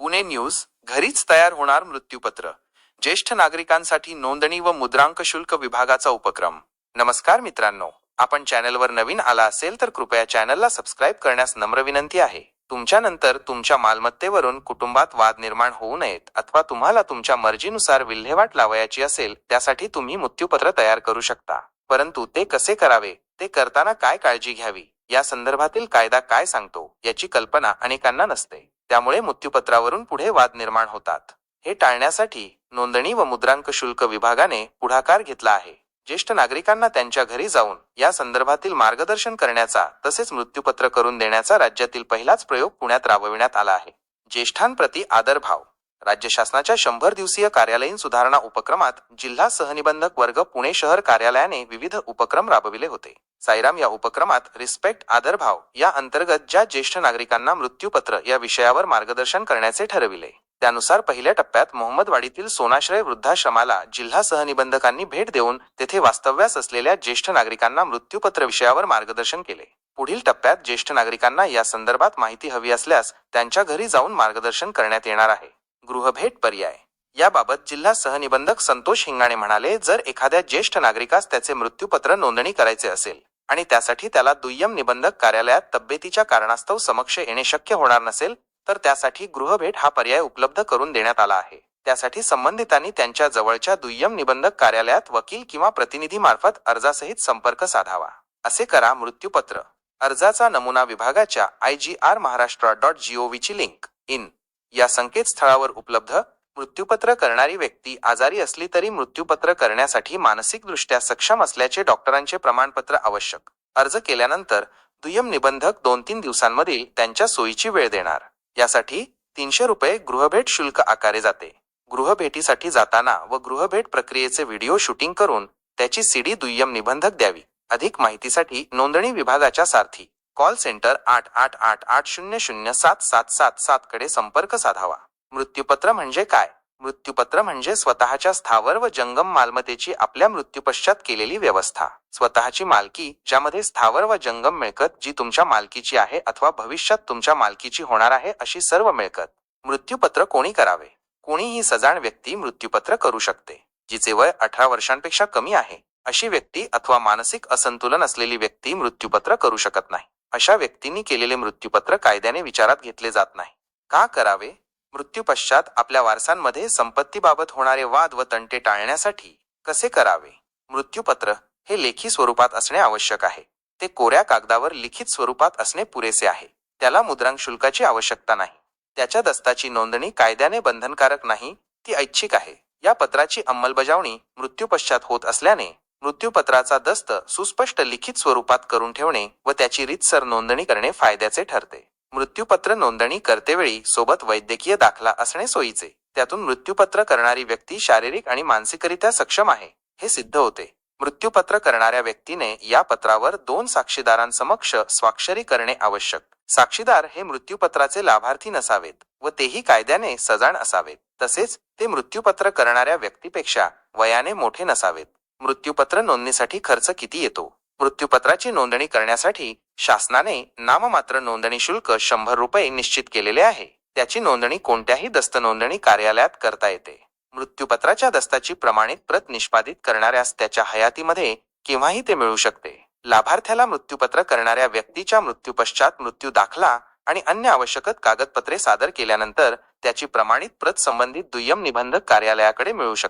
Pune news घरीच तयार होणार मृत्यूपत्र. ज्येष्ठ नागरिकांसाठी नोंदणी व मुद्रांक शुल्क विभागाचा उपक्रम. नमस्कार मित्रांनो आपण चॅनलवर नवीन आला असेल तर कृपया चॅनलला सबस्क्राईब करण्यास नम्र विनंती आहे. तुमच्यानंतर तुमच्या मालमत्तेवरून कुटुंबात वाद निर्माण होऊ नयेत अथवा तुम्हाला तुमच्या मर्जीनुसार विल्हेवाट लावायची असेल त्यासाठी तुम्ही मृत्यूपत्र तयार करू शकता. परंतु ते कसे करावे ते करताना काय काळजी घ्यावी या संदर्भातील कायदा काय सांगतो याची कल्पना अनेकांना नसते. त्यामुळे मृत्यूपत्रावरून पुढे वाद निर्माण होतात. हे टाळण्यासाठी नोंदणी व मुद्रांक शुल्क विभागाने पुढाकार घेतला आहे. ज्येष्ठ नागरिकांना त्यांच्या घरी जाऊन या संदर्भातील मार्गदर्शन करण्याचा तसेच मृत्यूपत्र करून देण्याचा राज्यातील पहिलाच प्रयोग पुण्यात राबविण्यात आला आहे. ज्येष्ठांप्रती आदरभाव. राज्य शासनाच्या शंभर दिवसीय कार्यालयीन सुधारणा उपक्रमात जिल्हा सहनिबंधक वर्ग पुणे शहर कार्यालयाने विविध उपक्रम राबविले होते. साईराम या उपक्रमात रिस्पेक्ट आदरभाव या अंतर्गत ज्या ज्येष्ठ नागरिकांना मृत्यूपत्र या विषयावर मार्गदर्शन करण्याचे ठरविले. त्यानुसार पहिल्या टप्प्यात मोहम्मदवाडीतील सोनाश्रय वृद्धाश्रमाला जिल्हा सहनिबंधकांनी भेट देऊन तेथे वास्तव्यास असलेल्या ज्येष्ठ नागरिकांना मृत्यूपत्र विषयावर मार्गदर्शन केले. पुढील टप्प्यात ज्येष्ठ नागरिकांना या संदर्भात माहिती हवी असल्यास त्यांच्या घरी जाऊन मार्गदर्शन करण्यात येणार आहे. गृहभेट पर्याय. याबाबत जिल्हा सहनिबंधक संतोष हिंगाणे म्हणाले जर एखाद्या ज्येष्ठ नागरिकास त्याचे मृत्यूपत्र नोंदणी करायचे असेल आणि त्यासाठी त्याला दुय्यम निबंधक कार्यालयात तब्येतीच्या कारणास्तव समक्ष येणे शक्य होणार नसेल तर त्यासाठी गृहभेट हा पर्याय उपलब्ध करून देण्यात आला आहे. त्यासाठी संबंधितांनी त्यांच्या जवळच्या दुय्यम निबंधक कार्यालयात वकील किंवा प्रतिनिधी मार्फत अर्जासहित संपर्क साधावा. असे करा मृत्यूपत्र. अर्जाचा नमुना विभागाच्या I G R Maharashtra dot gov ची लिंक इन या संकेतस्थळावर उपलब्ध मृत्यूपत्र करणारी व्यक्ती आजारी असली तरी मृत्यूपत्र करण्यासाठी मानसिकदृष्ट्या सक्षम असल्याचे डॉक्टरांचे प्रमाणपत्र आवश्यक. अर्ज केल्यानंतर दुय्यम निबंधक दोन तीन दिवसांमधील त्यांच्या सोयीची वेळ देणार. यासाठी तीनशे रुपये गृहभेट शुल्क आकारे जाते. गृहभेटीसाठी जाताना व गृहभेट प्रक्रियेचे व्हिडिओ शूटिंग करून त्याची सीडी दुय्यम निबंधक द्यावी. अधिक माहितीसाठी नोंदणी विभागाच्या सारथी. कॉल सेंटर आठ आठ आठ आठ शून्य शून्य सात सात सात सात कडे संपर्क साधावा. मृत्यूपत्र म्हणजे काय? मृत्यूपत्र म्हणजे स्वतःच्या स्थावर व जंगम मालमत्तेची आपल्या मृत्यूपश्चात केलेली व्यवस्था. स्वतःची मालकी ज्यामध्ये स्थावर व जंगम मिळकत जी तुमच्या मालकीची आहे अथवा भविष्यात तुमच्या मालकीची होणार आहे अशी सर्व मिळकत. मृत्यूपत्र कोणी करावे? कोणीही सजाण व्यक्ती मृत्यूपत्र करू शकते जिचे वय अठरा वर्षांपेक्षा कमी आहे. अशी व्यक्ती अथवा मानसिक असंतुलन असलेली व्यक्ती मृत्यूपत्र करू शकत नाही. अशा व्यक्तींनी केलेले मृत्यूपत्र कायद्याने विचारात घेतले जात नाही. का करावे? मृत्यूपश्चात आपल्या वारसांमध्ये संपत्तीबाबत होणारे वाद व तंटे टाळण्यासाठी कसे करावे? मृत्यूपत्र हे लेखी स्वरूपात असणे आवश्यक आहे. ते कोऱ्या कागदावर लिखित स्वरूपात असणे पुरेसे आहे. त्याला मुद्रांक शुल्काची आवश्यकता नाही. त्याच्या दस्ताची नोंदणी कायद्याने बंधनकारक नाही ती ऐच्छिक आहे. या पत्राची अंमलबजावणी मृत्यूपश्चात होत असल्याने मृत्यूपत्राचा दस्त सुस्पष्ट लिखित स्वरूपात करून ठेवणे व त्याची रीतसर नोंदणी करणे फायद्याचे ठरते. मृत्यूपत्र नोंदणी करतेवेळी सोबत वैद्यकीय दाखला असणे सोयीचे. त्यातून मृत्यूपत्र करणारी व्यक्ती शारीरिक आणि मानसिकरित्या सक्षम आहे हे सिद्ध होते. मृत्यूपत्र करणाऱ्या व्यक्तीने या पत्रावर दोन साक्षीदारांसमक्ष स्वाक्षरी करणे आवश्यक. साक्षीदार हे मृत्यूपत्राचे लाभार्थी नसावेत व तेही कायद्याने सजाण असावेत. तसेच ते मृत्यूपत्र करणाऱ्या व्यक्तीपेक्षा वयाने मोठे नसावेत. मृत्यूपत्र नोंदणीसाठी खर्च किती येतो? मृत्यूपत्राची नोंदणी करण्यासाठी शासनाने नाममात्र नोंदणी शुल्क शंभर रुपये निश्चित केलेले आहे. त्याची नोंदणी कोणत्याही दस्त नोंदणी कार्यालयात करता येते. मृत्यूपत्राच्या दस्ताची प्रमाणित प्रत निष्पादित करणाऱ्यास त्याच्या हयातीमध्ये केव्हाही ते मिळू शकते. लाभार्थ्याला मृत्यूपत्र करणाऱ्या व्यक्तीच्या मृत्यूपश्चात मृत्यू दाखला आणि अन्य आवश्यक कागदपत्रे सादर केल्यानंतर त्याची प्रमाणित प्रत संबंधित दुय्यम निबंधक कार्यालयाकडे मिळू शकते.